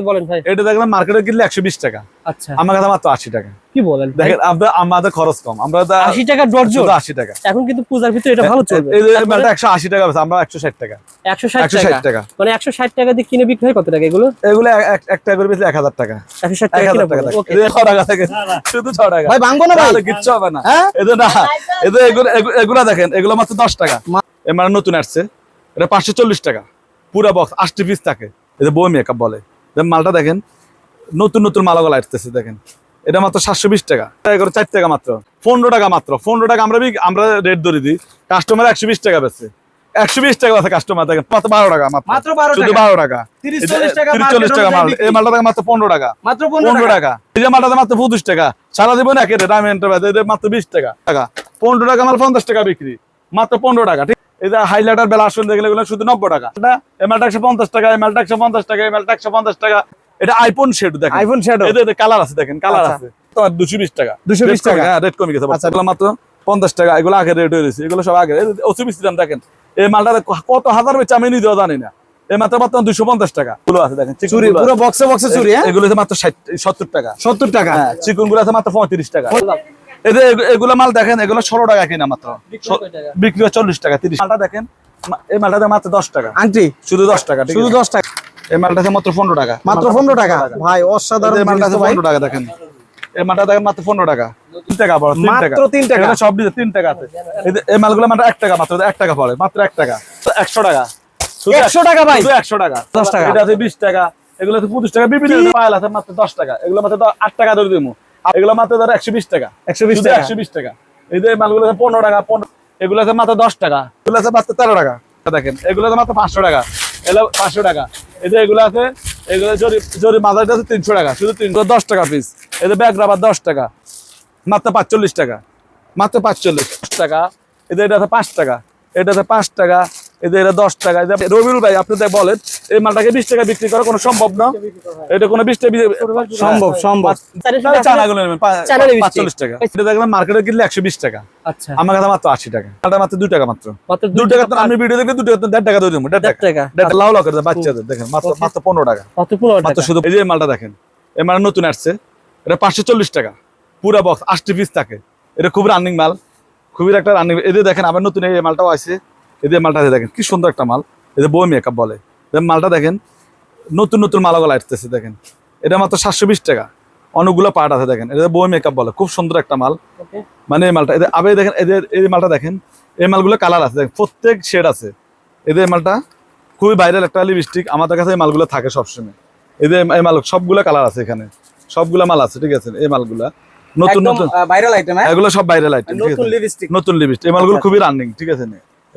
বলেন ভাই। এটা দেখলাম মার্কেটে কিনলে একশো বিশ টাকা। আচ্ছা। আমার কাছে মাত্র আশি টাকা। কি বলেন দেখেন আমরা আমাদের খরচ কম। আমরা আশি টাকা ডর্জন শুধু আশি টাকা। এখন কিন্তু পূজার ভিতরে এটা ভালো চলবে। এই মালটা একশো আশি টাকা আমরা টাকা। মানে টাকা দিয়ে কিনে বিক্রি হয় কত টাকা এগুলো? এগুলো করে বেচলে কিনা ওকে। থাকে শুধু ছ টাকা। ভাই ভাঙবো না ভাই। কিচ্ছু হবে না। হ্যাঁ? এদের না এদের এগুলো এগু- এগুলা দেখেন এগুলো মাত্র দশ টাকা। এ মানে নতুন আসছে। এটা পাঁচশো চল্লিশ টাকা। পুরা বক্স আটটি পিস থাকে। এটা বই মেকআপ বলে। মালটা দেখেন নতুন নতুন মালাগুলো আসতেছে দেখেন। এটা মাত্র সাতশো বিশ টাকা। করে চার টাকা মাত্র। পনেরো টাকা মাত্র। পনেরো টাকা আমরা আমরা রেট ধরে দিই। কাস্টমার একশো বিশ টাকা বেছে একশো বিশ টাকা আছে কাস্টমার দেখেন মাত্র বারো টাকা মাত্র। মাত্র 12 শুধু বারো টাকা। 30 এটা- 40 টাকা 30 market 40 টাকা মাল। এই মালটা দেখেন মাত্র পনেরো টাকা। মাত্র পনেরো টাকা। এই যে মালটাতে মাত্র পঁচিশ টাকা। সারা জীবন একে রেট আমি মাত্র বিশ টাকা। টাকা। পনেরো টাকা মাল পঞ্চাশ টাকা বিক্রি। মাত্র পনেরো টাকা। ঠিক এই যে হাইলাইটার বেলা আসলে দেখলে এগুলো শুধু নব্বই টাকা। এটা এই মালটা একশো পঞ্চাশ টাকা এই মালটা একশো পঞ্চাশ টাকা এই মালটা একশো পঞ্চাশ টাকা। এটা আইফোন শেড দেখেন। আইফোন কালার আছে দেখেন কালার আচ্ছা। আছে। তোমার দুশো বিশ টাকা। 220 টাকা। হ্যাঁ রেট কমে গেছে। আচ্ছা। এগুলো মাত্র পঞ্চাশ টাকা। এগুলো আগে রেট হয়ে গেছে। এগুলো সব আগে বিশ দাম দেখেন। এই মালটা কত হাজার বেচে আমি নিজেও জানি না। এই মাত্র মাত্র দুশো পঞ্চাশ টাকা। এগুলো আছে দেখেন চিকন চুরি পুরো বক্সে বক্সে চুরি হ্যাঁ? এগুলো মাত্র ষাট সত্তর টাকা। সত্তর টাকা। হ্যাঁ চিকনগুলো আছে মাত্র পঁয়ত্রিশ টাকা। এদের এগুলো মাল দেখেন এগুলো ষোলো টাকা কিনা মাত্র। বিক্রি হয় চল্লিশ টাকা তিরিশ। মালটা দেখেন এই মালটাতে মাত্র দশ টাকা। আন্টি শুধু দশ টাকা শুধু দশ টাকা। এই মালটাতে মাত্র পনেরো টাকা। মাত্র পনেরো টাকা? ভাই অসাধারণ এই মালটা জিনিস তো আছে ভাই পনেরো টাকা দেখেন। এই মালটা দেখেন মাত্র পনেরো টাকা। তিন টাকা পড়ে মাত্র তিন টাকা। এগুলো সব দিতে তিন টাকা এই মালগুলো মাত্র এক টাকা মাত্র এক টাকা পড়ে মাত্র এক টাকা। একশো টাকা। শুধু 100 টাকা ভাই? শুধু একশো টাকা। 10 টাকা। এটা বিশ টাকা। এগুলো পঁচিশ টাকা। বিভিন্ন পায়েল আছে মাত্র দশ টাকা। এগুলো মাত্র আট টাকা ধরে দিবো। এগুলো মাত্র ধরো একশো বিশ টাকা। 120 শুধু টাকা। একশো বিশ টাকা। এই যে মালগুলো পনেরো টাকা এগুলো আছে মাত্র দশ টাকা। এগুলো আছে মাত্র তেরো টাকা। দেখেন এগুলো আছে মাত্র পাঁচশো টাকা। এগুলো পাঁচশো টাকা। এই যে এগুলো আছে এগুলো জরি জরি মাথাটা আছে তিনশো টাকা। শুধু তিনশো দশ টাকা পিস এই যে ব্যাগ রাবার দশ টাকা। মাত্র পাঁচচল্লিশ টাকা। মাত্র পাঁচচল্লিশ টাকা। এদের এটা আছে পাঁচ টাকা। এটা আছে পাঁচ টাকা। এদের এটা দশ টাকা। এই রবিউল ভাই আপনি তাই বলেন এই মালটাকে বিশ টাকা বিক্রি করা কোনো সম্ভব না? এটা কোনো বিশ টাকা সম্ভব সম্ভব। চানাগুলো নেবেন পা- চানার বিশ পাঁচচল্লিশ টাকা। এটা দেখলাম মার্কেটে কিনলে একশো বিশ টাকা। আচ্ছা। আমার কাছে মাত্র আশি টাকা। এটা মাত্র দুই টাকা মাত্র। মাত্র টাকা তো আমি ভিডিও দেখলে দু টাকা দেড় টাকা দিয়ে দেবো দেড় দেড় টাকা। টাকা। দেড় লাউ লাউ করে বাচ্চাদের দেখেন মাত্র মাত্র পনেরো টাকা। মাত্র শুধু এই যে মালটা দেখেন এই মাল নতুন আসছে। এটা পাঁচশো চল্লিশ টাকা। পুরা বক্স আটটি পিস থাকে। এটা খুব রানিং মাল। খুবই একটা রানিং এদের দেখেন আবার নতুন এই মালটাও আছে এদের মালটা দেখেন কি সুন্দর একটা মাল। এদের বই মেকআপ বলে। এদের মালটা দেখেন নতুন নতুন মালাগুলো আসতেছে দেখেন। এটা মাত্র সাতশো বিশ টাকা। অনেকগুলো পার্ট আছে দেখেন। এটা বই মেকআপ বলে খুব সুন্দর একটা মাল। মানে এই মালটা এদের আবার দেখেন এদের এই মালটা দেখেন এই মালগুলো কালার আছে দেখেন প্রত্যেক শেড আছে। এদের মালটা খুবই ভাইরাল একটা লিপস্টিক আমাদের কাছে এই মালগুলো থাকে সবসময়। এদের এই মাল সবগুলো কালার আছে এখানে। সবগুলা মাল আছে ঠিক আছে এই মালগুলা। নতুন নতুন ভাইরাল আইটেম হ্যাঁ? এগুলো সব ভাইরাল আইটেম নতুন লিপস্টিক নতুন লিপস্টিক এই মালগুলো খুবই রানিং ঠিক আছে?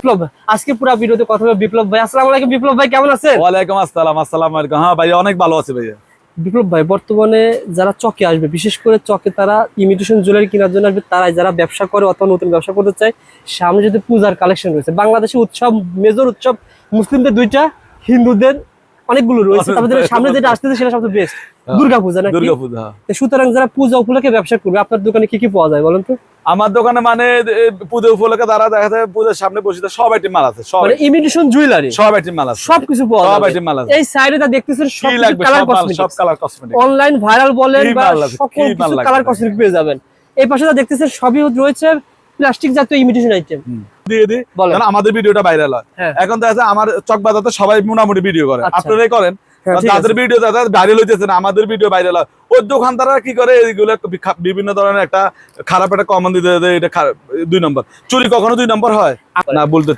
বিপ্লব। আজকে পুরো ভিডিওতে কথা হবে বিপ্লব ভাই। আসসালামু আলাইকুম বিপ্লব ভাই কেমন আছেন? ওয়ালাইকুম আসসালাম আসসালামু আলাইকুম। হ্যাঁ ভাই অনেক ভালো আছি ভাইয়া। বিপ্লব ভাই বর্তমানে যারা চকে আসবে বিশেষ করে চকে তারা ইমিটেশন জুয়েলারি কেনার জন্য আসবে তারাই যারা ব্যবসা করে অথবা নতুন ব্যবসা করতে চায় সামনে যদি পূজার কালেকশন রয়েছে বাংলাদেশে উৎসব মেজর উৎসব মুসলিমদের দুইটা হিন্দুদের অনেকগুলো রয়েছে তারপরে সামনে যেটা আসতেছে সেটা সবচেয়ে বেস্ট দুর্গা পূজা নাকি? দুর্গা পূজা হ্যাঁ। তো সুতরাং যারা পূজা উপলক্ষে ব্যবসা করবে আপনার দোকানে কি কি পাওয়া যায় বলেন তো? আমার দোকানে মানে পুজো উপলক্ষে তারা দেখা যায় পূজার সামনে বসে সব আইটেম মাল আছে সব মানে ইমিটেশন জুয়েলারি সব আইটেম মাল আছে। সবকিছু পাওয়া যায় সব item মাল আছে। এই সাইডে যা দেখতেছেন সব কালার মাল সব কালার কসমেটিক অনলাইন ভাইরাল বলেন বা সকল কিছু কালার? কসমেটিক পেয়ে যাবেন। এই পাশে যা দেখতেছেন সবই রয়েছে প্লাস্টিক জাতীয় ইমিটেশন আইটেম দিয়ে দিই বলেন। কারণ আমাদের ভিডিওটা ভাইরাল হয়। হ্যাঁ। এখন তো আছে আমার চক চকবাজাতে সবাই মোটামুটি ভিডিও করে। আচ্ছা। আপনারাই করেন। হ্যাঁ, তাদের ভিডিও তাদের ভাইরাল হইতেছে না আমাদের ভিডিও ভাইরাল হয়। ওই দোকানদাররা কি করে এইগুলো বিভিন্ন ধরনের একটা খারাপ একটা কমন দিতে দেয়, এটা দুই নম্বর। চুরি কখনো দুই নম্বর হয়? না বলতে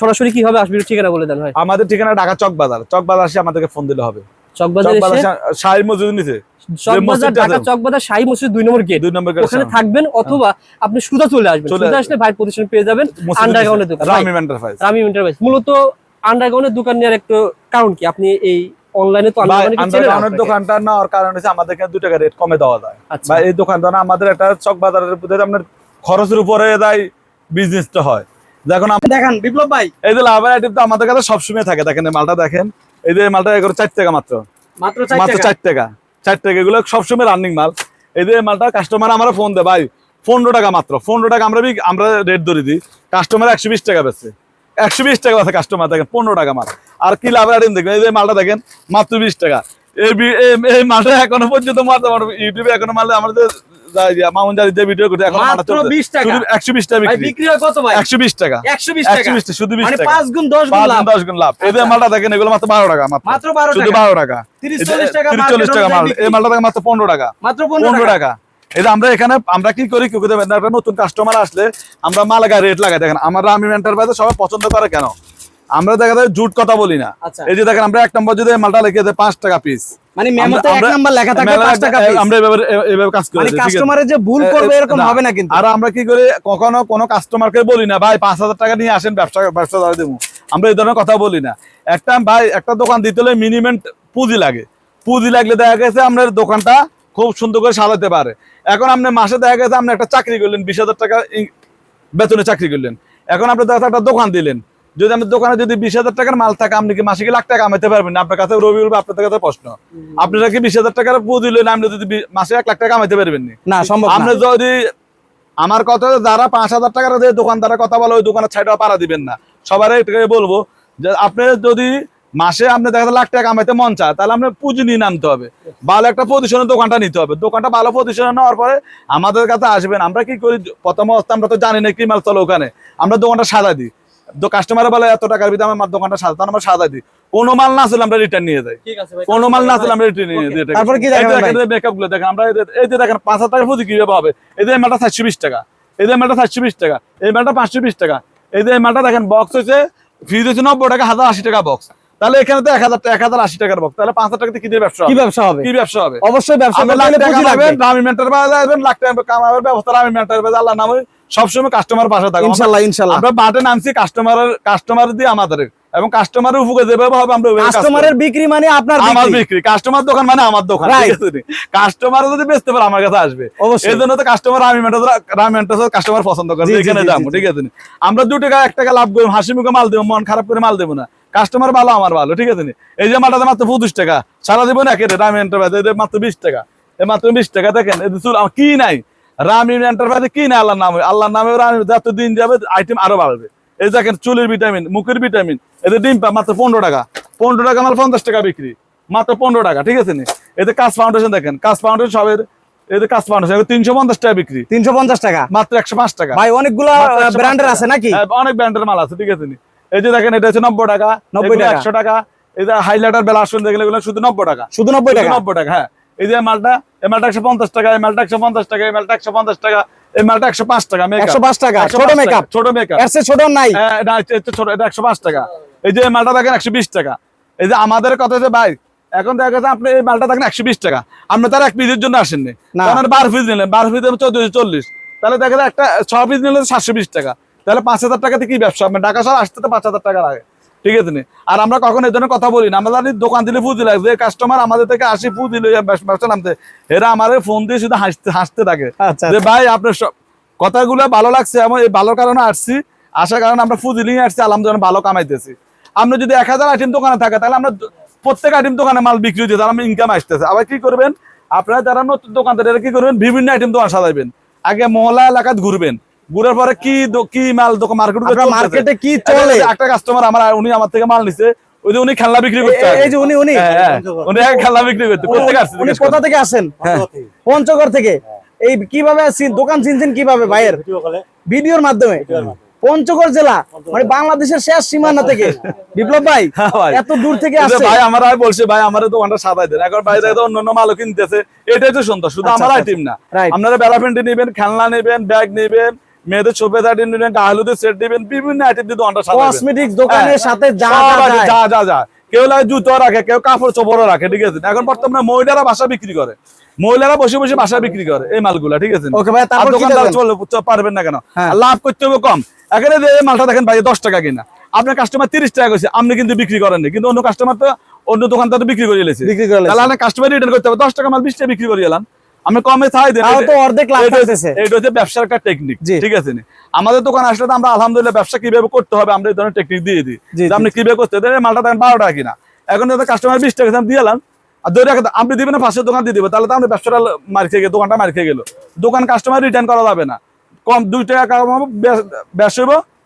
সরাসরি কি হবে? আসবে ঠিকানা বলে দেন ভাই। আমাদের ঠিকানা ঢাকা চকবাজার চকবাজার আসে আমাদেরকে ফোন দিলে হবে। চকবাজার চকবাজার শাহী মসজিদ নিচে। চকবাজার ঢাকা চকবাজার শাহী মসজিদ দুই নম্বর গেট। দুই নম্বর ওখানে থাকবেন অথবা আপনি সুদা চলে আসবেন। সুদা আসলে ভাই প্রতিষ্ঠান পেয়ে যাবেন আন্ডারগ্রাউন্ডের দোকান। রামিম এন্টারপ্রাইজ রামি এন্টারপ্রাইজ মূলত আন্ডারগ্রাউন্ডের দোকান নেওয়ার একটু কারণ কি? আপনি এই অনলাইনে তো আন্ডারগ্রাউন্ডের দোকানটা নেওয়ার কারণ হচ্ছে আমাদেরকে দু টাকা রেট কমে দেওয়া যায়। আচ্ছা। বা এই দোকানটা না আমাদের একটা চক বাজারের ভিতরে আপনার খরচের উপরে দেয় বিজনেসটা হয়। আম- দেখান বিপ্লব ভাই। এই যে লাভের আইটেম তো আমাদের কাছে সবসময় থাকে। দেখেন মালটা দেখেন। এই যে মালটা এগুলো চার টাকা মাত্র। মাত্র চার টাকা? চার টাকা। এগুলো সবসময় রানিং মাল। এই যে মালটা কাস্টমার আমরা ফোন দেয় ভাই পনেরো টাকা মাত্র। পনেরো টাকা আমরা আমরা রেট ধরে দিই। কাস্টমার একশো বিশ টাকা বেচছে একশো বিশ টাকা আছে কাস্টমার দেখেন পনেরো টাকা মাল। আর কি লাভের আইটেম দেখবেন? এই যে মালটা দেখেন মাত্র বিশ টাকা। এই মালটা এখনও পর্যন্ত মারতে ইউটিউবে এখনও মারলে আমাদের মামুন জারি যে ভিডিও করতে এখন মাত্র 20 টাকা। টাকা বিক্রি। বিক্রি হয় কত ভাই? একশো বিশ টাকা। একশো বিশ একশো টাকা বিশ টাকা শুধু বিশ মানে টাকা। গুণ দশ গুণ লাভ। গুণ, দশ গুণ লাভ। এদের মালটা দেখেন এগুলো মাত্র বারো টাকা মাত্র। 12 শুধু টাকা। বারো টাকা। 30 এই যে 40 টাকা 30 চল্লিশ market টাকা মাল। এই মালটা মাত্র পনেরো টাকা। মাত্র পনেরো পনেরো টাকা। টাকা। আমরা এখানে আমরা কি করি নতুন কাস্টমার আসলে আমরা মাল গায়ে রেট লাগাই। দেখেন আমরা আমি এন্টারপ্রাইজে সবাই পছন্দ করে কেন? আমরা দেখা যায় জুট কথা বলি না। আচ্ছা। এই যে দেখেন আমরা এক নম্বর যদি মালটা লিখে দেয় পাঁচ টাকা পিস মানে মেমোতে এক নাম্বার লেখা থাকবে পাঁচ টাকা piece। আমরা এভাবে এভাবে কাজ করি মানে কাস্টমারের যে ভুল করবে এ- এ- এরকম হবে না কিন্তু। আর আমরা কি করি কখনো কোনো কাস্টমারকে বলি না ভাই পাঁচ হাজার টাকা নিয়ে আসেন ব্যবসা ব্যবসা ধরে দেবো। আমরা এই ধরনের কথা বলি না। একটা ভাই একটা দোকান দিতে হলে মিনিমাম পুঁজি লাগে। পুঁজি লাগলে দেখা গেছে আপনার দোকানটা খুব সুন্দর করে সাজাতে পারে। এখন আপনি মাসে দেখা গেছে আপনি একটা চাকরি করলেন বিশ হাজার টাকা বেতনে চাকরি করলেন। এখন আপনি দেখা একটা দোকান দিলেন। যদি আপনার দোকানে যদি বিশ হাজার টাকার মাল থাকে আপনি কি মাসে কি লাখ টাকা কামাইতে পারবেন? আপনার কাছে রবি বলবে আপনার কাছে প্রশ্ন। আপনারা কি বিশ হাজার টাকার পুঁজি দিলেন আপনি যদি মাসে এক লাখ টাকা কামাইতে পারবেন না? না সম্ভব না। আপনি যদি আমার কথা যারা পাঁচ হাজার টাকার যে দোকানদারের কথা বলে ওই দোকানের ছাইটা পাড়া দিবেন না। সবার এটাকে বলব যে আপনি যদি মাসে আপনি দেখা যায় লাখ টাকা কামাইতে মন চায় তাহলে আপনি পুঁজি নিয়ে নামতে হবে। ভালো একটা পজিশনের দোকানটা নিতে হবে। দোকানটা ভালো পজিশনে নেওয়ার পরে আমাদের কাছে আসবেন। আমরা কি করি? প্রথম অবস্থা আমরা তো জানি না কি মাল চলো ওখানে। আমরা দোকানটা সাজা দিই। তো কাস্টমার বলে এত টাকার ভিতরে আমার দোকানটা সাজা তখন আমরা সাজা দিই। কোনো মাল না আসলে আমরা রিটার্ন নিয়ে যাই। কোনো মাল না আসলে আমরা রিটার্ন নিয়ে যাই। তারপর কি দেখাবেন ভাই? মেকআপগুলো দেখেন আমরা এই যে- দেখেন পাঁচ হাজার টাকা পুঁজি কীভাবে হবে? এই যে মালটা বিশ টাকা। এই যে মালটা বিশ টাকা। এই মালটা পাঁচশো বিশ টাকা। এই যে মালটা দেখেন বক্স হচ্ছে ফিজ হচ্ছে নব্বই টাকা হাজার আশি টাকা বক্স তাহলে এখানে তো এক হাজার এক হাজার আশি টাকার বক্স তাহলে পাঁচ হাজার টাকাতে কি দিয়ে ব্যবসা কি হবে ব্যবসা হবে? কি ব্যবসা হবে? অবশ্যই ব্যবসা আপনি লাখ টাকা মেন্টার লাখ টাকা ব্যবস্থা দামি মেন্টার বাজার, আল্লাহর নামে সবসময় কাস্টমার পাশে থাকবে ইনশাল্লাহ ইনশাল্লাহ। আমরা বাটে নামছি কাস্টমারের কাস্টমার দিয়ে আমাদের। এবং কাস্টমারের উপকার যেভাবে হবে আমরা। কাস্টমারের বিক্রি মানে আপনার আমার বিক্রি। কাস্টমার দোকান মানে আমার দোকান কাস্টমার যদি বেচতে পারে আমার কাছে আসবে। এই জন্য তো কাস্টমার আমি কাস্টমার পছন্দ করে। এখানে যাব ঠিক আছে আমরা দু টাকা এক টাকা লাভ করি হাসি মুখে মাল দেবো মন খারাপ করে মাল দেবো না। কাস্টমার ভালো আমার ভালো ঠিক আছে এই যে মালটাতে মাত্র পঁচিশ টাকা। সারা দিব না কেটে রামি এন্টারপ্রাইজ মাত্র বিশ টাকা। এই মাত্র বিশ টাকা দেখেন কি নাই? রামি এন্টারপ্রাইজে কি নাই আল্লাহর নামে? আল্লাহর নামে রামি যত দিন যাবে আইটেম আরও বাড়বে। এই দেখেন চুলের ভিটামিন মুখের ভিটামিন এদের ডিম পা মাত্র পনেরো টাকা। পনেরো টাকা মাল পঞ্চাশ টাকা বিক্রি। মাত্র পনেরো টাকা ঠিক আছে নি? এতে কাজ ফাউন্ডেশন দেখেন কাজ ফাউন্ডেশন সবের এতে কাজ ফাউন্ডেশন তিনশো পঞ্চাশ টাকা বিক্রি। তিনশো পঞ্চাশ টাকা? মাত্র একশো পাঁচ টাকা। ভাই অনেকগুলো মাত্র 105 ব্র্যান্ডের আছে নাকি? হ্যাঁ, অনেক ব্র্যান্ডের মাল আছে ঠিক আছে নি? এই যে দেখেন এটা হচ্ছে নব্বই টাকা 90 এগুলো টাকা। একশো টাকা। এই যে হাইলাইটার বেলা আসুন দেখলে এগুলো শুধু নব্বই টাকা। শুধু নব্বই টাকা? নব্বই টাকা হ্যাঁ। এই যে মালটা এই মালটা একশো পঞ্চাশ টাকা এই মালটা একশো পঞ্চাশ টাকা এই মালটা একশো পঞ্চাশ টাকা এই মালটা একশো পাঁচ টাকা একশো পাঁচ টাকা ছোট মেকআপ ছোট মেকআপ ছোট নাই। হ্যাঁ, ছোট এটা একশো পাঁচ টাকা। এই যে মালটা দেখেন একশো বিশ টাকা। এই যে আমাদের কথা যে ভাই এখন দেখা গেছে আপনি এই মালটা দেখেন একশো বিশ টাকা। আপনি তার এক পিসের জন্য আসেননি। কারণ বারো পিস নিলেন বারো পিস চোদ্দশো চল্লিশ। তাহলে দেখা যায় একটা ছ পিস নিলে সাতশো বিশ টাকা। তাহলে পাঁচ হাজার টাকাতে কি ব্যবসা? আপনি ঢাকা শহর আসতে তো পাঁচ হাজার টাকা লাগে। ঠিক আছে নি? আর আমরা কখন এই ধরনের কথা বলি না। জানি দোকান দিলে পুঁজি লাগবে। যে কাস্টমার আমাদের থেকে আসি পুঁজি লইয়া ব্যবসা নামতে। এরা আমার ফোন দিয়ে শুধু হাসতে হাসতে থাকে। আচ্ছা যে ভাই আপনার সব কথাগুলো ভালো লাগছে। এমন এই ভালো কারণে আসছি। আসার কারণে আমরা ফুজি নিয়ে আসছি। আলহামদুলিল্লাহ ভালো কামাইতেছি। আমরা যদি এক হাজার আইটেম দোকানে থাকে তাহলে আমরা প্রত্যেক আইটেম দোকানে মাল বিক্রি হচ্ছে তাহলে আমরা ইনকাম আসতেছে। আবার কি করবেন? আপনারা যারা নতুন দোকানদার এরা কি করবেন? বিভিন্ন আইটেম দোকান সাজাইবেন। আগে মহলা এলাকাত ঘুরবেন। ঘুরার পরে কি কি মাল দোকান মার্কেট মার্কেটে কি চলে? একটা কাস্টমার আমার উনি আমার থেকে মাল নিছে। ওই যে উনি খেলনা বিক্রি করতে এই যে উনি উনি। হ্যাঁ, হ্যাঁ, উনি খেলনা বিক্রি করতে আসছে উনি কোথা থেকে আসেন? হ্যাঁ। পঞ্চগড় থেকে। এই কীভাবে দোকান চিনছেন কীভাবে ভাইয়ের? ভিডিওর মাধ্যমে। পঞ্চগড় জেলা মানে বাংলাদেশের শেষ সীমানা থেকে। বিপ্লব ভাই এত দূর থেকে আসছে। ভাই আমার ভাই বলছে ভাই আমার দোকানটা সাদাই দেন। এখন ভাই দেখো অন্য অন্য মালও কিনতেছে। এটাই তো সুন্দর। শুধু আচ্ছা, আমার আচ্ছা। আইটেম না। আপনারা বেলা প্যান্টি নেবেন খেলনা নেবেন ব্যাগ নেবেন মেয়েদের ছোপে দাঁড়িয়ে নেবেন গাহলুদের সেট নেবেন বিভিন্ন আইটেম দোকানটা সাজাবেন। কসমেটিক্স দোকানের হ্যাঁ, সাথে যা যা যা কেউ লাগে জুতো রাখে কেউ কাপড় চোপড়ও রাখে ঠিক আছে? এখন বর্তমানে মহিলারা বাসা বিক্রি করে। মহিলারা বসে বসে বাসা বিক্রি করে এই মালগুলা ঠিক আছে? পারবেন না কেন? হ্যাঁ। লাভ করতে হবে কম। এখানে মালটা দেখেন ভাই দশ টাকা কিনা। আপনার কাস্টমার তিরিশ টাকা কইছে আপনি কিন্তু বিক্রি করেননি। কিন্তু অন্য কাস্টমার তো অন্য দোকানদার তো বিক্রি করে এলেছে বিক্রি করে কাস্টমার রিটার্ন করতে হবে। দশ টাকা মাল বিশ টাকা বিক্রি করে এলাম আমি কমে চাই দেন। তো অর্ধেক লাভ এটা- থাকতেছে। এটা হচ্ছে ব্যবসার একটা টেকনিক ঠিক আছে নি? আমাদের দোকান আসলে তো আমরা আলহামদুলিল্লাহ ব্যবসা কীভাবে করতে হবে আমরা এই ধরনের টেকনিক দিয়ে দিই। যে আপনি কীভাবে করতে হবে মালটা দেখেন বারো টাকা কিনা। এখন যদি কাস্টমার বিশ টাকা দাম দিয়ে এলাম আর ধরে আপনি দিবেন পাশের দোকান দিয়ে দিবে তাহলে তো আমরা ব্যবসাটা মার খেয়ে গেল দোকানটা মার খেয়ে গেল। দোকান কাস্টমার রিটার্ন করা যাবে না। কম দুই টাকা কামাবো ব্যবসা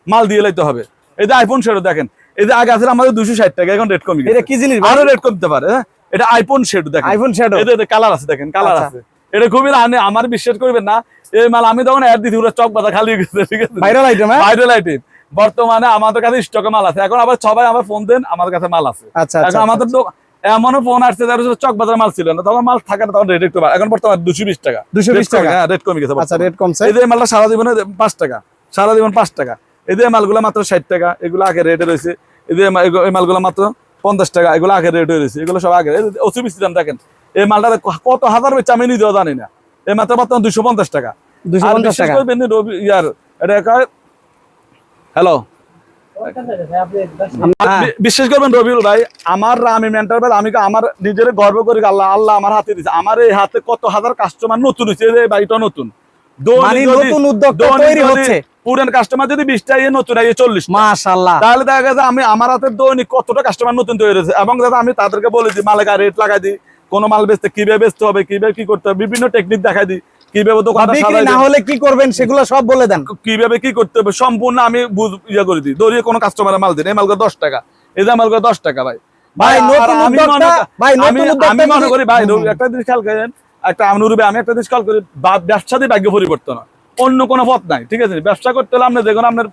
মাল দিয়ে লাইতে হবে। এই যে আইফোন সেটা দেখেন এই যে আগে আছে আমাদের দুশো ষাট টাকা এখন রেট কমে এটা গেছে কি জিনিস? আরও রেট কমতে পারে হ্যাঁ? এটা আইফোন শেড দেখেন। আইফোন শ্যাডো এতে কালার আছে দেখেন কালার আচ্ছা। আছে। এটা খুবই রানে আমার বিশ্বাস করবেন না। এই মাল আমি তখন অ্যাড পুরো চক বাতা খালি গেছে ঠিক আছে? ভাইরাল আইটেম ভাইরাল আইটেম বর্তমানে আমাদের কাছে স্টকে মাল আছে। এখন আবার সবাই আমার ফোন দেন আমার কাছে মাল আছে। আচ্ছা এখন আচ্ছা। আমাদের তো এমনও ফোন আসছে যার চক বাজার মাল ছিল না। তখন মাল থাকে না তখন রেট একটু এখন বর্তমানে দুশো বিশ টাকা। দুশো বিশ টাকা। হ্যাঁ রেট কমে গেছে আচ্ছা রেট কমছে? এই যে মালটা সারা জীবনে পাঁচ টাকা। সারা জীবন পাঁচ টাকা। এই যে মালগুলো মাত্র ষাট টাকা। এগুলো আগে রেটে রয়েছে। এই যে এই মালগুলো মাত্র পঞ্চাশ টাকা। এগুলো আগে রেটে রয়েছে। এগুলো সব আগে। ওসি দাম দেখেন। এই মালটা কত হাজার বেচে আমি নিজেও জানি না। এই মাত্র মাত্র দুশো পঞ্চাশ টাকা। হ্যালো হ্যাঁ। বিশ্বাস করবেন রবিউল ভাই আমার আমি মেন্টাল ভাই আমি আমার নিজের গর্ব করি আল্লাহ আল্লাহ আমার হাতে দিচ্ছে আমার এই হাতে কত হাজার কাস্টমার নতুন হয়েছে এই বাড়িটা নতুন। মানে যদি- নতুন উদ্যোক্তা দৈনিক তৈরি যদি হচ্ছে। পুরান কাস্টমার যদি বিশটা ইয়ে নতুন ইয়ে চল্লিশ মাশাআল্লাহ। তাহলে দেখা গেছে আমি আমার হাতে দৈনিক কতটা কাস্টমার নতুন তৈরি হয়েছে। এবং দাদা আমি তাদেরকে বলে দিই মালেকা রেট লাগাই দিই। কোন মাল বেচতে কীভাবে বেচতে হবে কীভাবে কি করতে হবে বিভিন্ন টেকনিক দেখাই দিই। কীভাবে বা দোকানটা বিক্রি সাজাই না হলে কি করবেন সেগুলো সব বলে দেন। কীভাবে কি করতে হবে সম্পূর্ণ আমি ইয়ে করে দিই। দৌড়িয়ে কোনো কাস্টমারের মাল দিন। এই মালগুলো দশ টাকা। এই যে মালগুলো দশ টাকা ভাই। ভাই, আমি মনে- ভাই, নতুন আমি- উদ্যোক্তা আমি মনে যদি- করি ভাই একটা জিনিস খেয়াল করেন। একটা আমি আমি একটা জিনিস খেয়াল করি বা- ভাগ্য পরিবর্তন অন্য কোনো পথ নাই ঠিক আছে? ব্যবসা করতে হলে আপনি দেখুন আপনার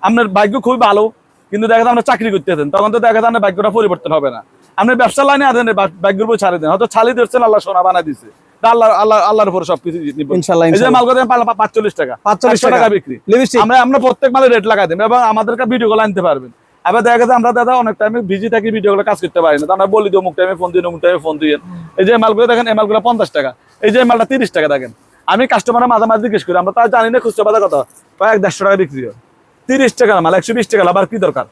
আপনার ভাগ্য খুবই ভালো। কিন্তু দেখা যায় আপনি চাকরি করতেছেন তখন তো দেখা যায় আপনার ভাগ্যটা পরিবর্তন হবে না। আপনি ব্যবসা লাইনে আছেন ভাগ্যের উপর ছাড়ে দেন। হয়তো ছাড়ি দিচ্ছেন আল্লাহ সোনা বানা দিছে আল্লাহ আল্লাহ আল্লাহর উপর সবকিছু ইনশাআল্লাহ, এই যে ইনশাআল্লাহ। মাল করে পাঁচচল্লিশ টাকা। 45 100 টাকা। বিক্রি। আমরা আমরা প্রত্যেক মালে রেট লাগাই দিই এবং আমাদের ভিডিও গুলো আনতে পারবেন। আবার দেখা গেছে আমরা দাদা অনেক টাইমে বিজি থাকি কাজ করতে পারি না। আমরা বলি দিও মুখ টাইমে ফোন দিন টাইমে ফোন দিয়ে এই যে মালগুলো দেখেন এই মালগুলো পঞ্চাশ টাকা। এই যে মালটা তিরিশ টাকা দেখেন। আমি কাস্টমারের মাঝে মাঝে জিজ্ঞেস করি আমরা তা জানি না খুচরা বাজার কত। কয়েক দেড়শো টাকা বিক্রি হয়। তিরিশ টাকা মাল একশো বিশ টাকা আবার কি দরকার?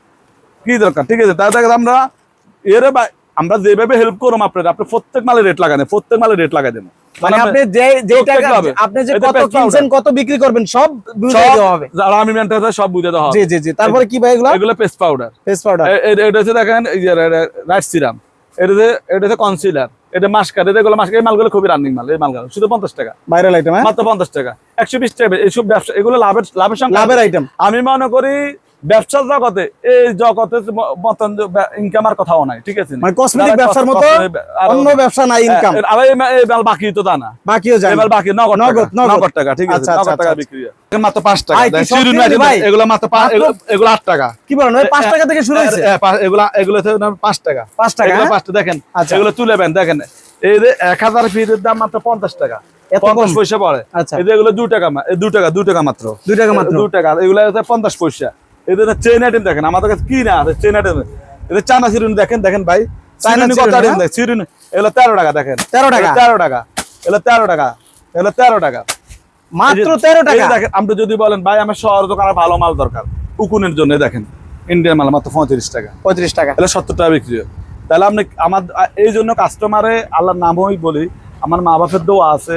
কি দরকার? ঠিক আছে দেখেন আমরা এর আমরা যেভাবে হেল্প করব আপনার আপনি প্রত্যেক মালে রেট লাগাই প্রত্যেক মালে রেট লাগাই দেন। মানে আপনি যে যে টাকা হবে। আপনি যে কত কিনছেন কত বিক্রি করবেন সব বুঝিয়ে দেওয়া হবে। যারা আমি সব দেওয়া হবে। জি জি জি। তারপরে কি ভাই এগুলো? এগুলো পেস্ট পাউডার পাউডার এটা হচ্ছে দেখেন রাইট সিরাম এটা হচ্ছে এটা হচ্ছে কনসিলার এটা মাস্কার এটা এগুলো মাস্কার এই মালগুলো খুবই রানিং মাল। এই মালগুলো শুধু পঞ্চাশ টাকা। ভাইরাল আইটেম হ্যাঁ? মাত্র পঞ্চাশ টাকা। একশো বিশ টাকা। এইসব ব্যবসা এগুলো লাভের লাভের সঙ্গে লাভের আইটেম আমি মনে করি ব্যবসার জগতে এই জগতে মতন ইনকামের কথাও নাই ঠিক আছে? মানে যারা ব্যবসার মতো অন্য ব্যবসা নাই ইনকাম হ্যাঁ, আবার এই মাল বাকি তো বাকিও যায় এবার বাকি নগদ নগদ, নগদ। টাকা ঠিক আছে আচ্ছা, আচ্ছা, নগদ টাকা আচ্ছা। বিক্রি মাত্র টাকা। ভাই? এগুলো মাত্র এগুলো- টাকা। কি বলেন টাকা থেকে শুরু হয়েছে? এগুলা এগুলো টাকা। টাকা এগুলো দেখেন। এগুলো দেখেন। এই যে এক হাজার ফিটের দাম মাত্র পঞ্চাশ টাকা। পঞ্চাশ পয়সা পড়ে। যে এগুলো দু টাকা দু টাকা দু টাকা মাত্র। দুই টাকা মাত্র। দু টাকা এগুলো পঞ্চাশ পয়সা। এদের চেন আইটেম দেখেন আমাদের কাছে কি না আছে চেন আইটেম এদের চানা সিরুনি দেখেন দেখেন ভাই। কত? সিরুনি এগুলো তেরো টাকা দেখেন। 13 টাকা? তেরো টাকা এগুলো তেরো টাকা এগুলো তেরো টাকা। মাত্র তেরো টাকা? দেখেন আপনি যদি বলেন ভাই আমার শহর দোকানে ভালো মাল দরকার। উকুনের জন্য দেখেন ইন্ডিয়ান মাল মাত্র পঁয়ত্রিশ টাকা। পঁয়ত্রিশ টাকা। তাহলে সত্তর টাকা বিক্রি হয়। তাহলে আপনি আমার এই জন্য কাস্টমারে আল্লাহর নামই বলি আমার মা বাপের দোয়া আছে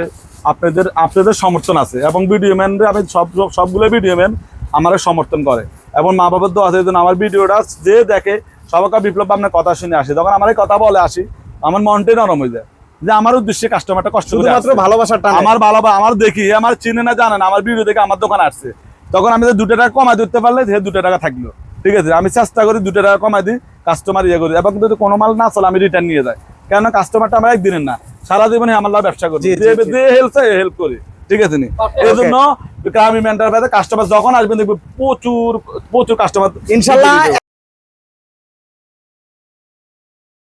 আপনাদের আপনাদের সমর্থন আছে এবং ভিডিও ম্যানরা আমি সব সবগুলো ভিডিও ম্যান আমার সমর্থন করে। এবং মা বাবার তো আছে জন্য আমার ভিডিওটা যে দেখে সবাইকে বিপ্লব আপনার কথা শুনে আসে। যখন আমার কথা বলে আসি আমার মনটাই নরম হয়ে যায়। যে আমার উদ্দেশ্যে কাস্টমারটা কষ্ট শুধুমাত্র। ভালোবাসার টানে। আমার ভালো বা- আমার দেখি আমার চিনে না জানে না আমার ভিডিও দেখে আমার দোকানে আসছে। তখন আমি যে দুটো টাকা কমাই দিতে পারলে সে দুটো টাকা থাকল। ঠিক আছে আমি চেষ্টা করি দুটো টাকা কমাই দিই কাস্টমার ইয়ে করি। এবং যদি কোনো মাল না চলে আমি রিটার্ন নিয়ে যাই। কেন কাস্টমারটা আমার একদিনের না সারা জীবনে আমার লাভ ব্যবসা করি। যে হেল্প হেল্প করি। ঠিক আছে নি? এই জন্য গ্রামীণ এন্টারপ্রাইজে কাস্টমার যখন আসবেন দেখবে প্রচুর প্রচুর কাস্টমার ইনশাল্লাহ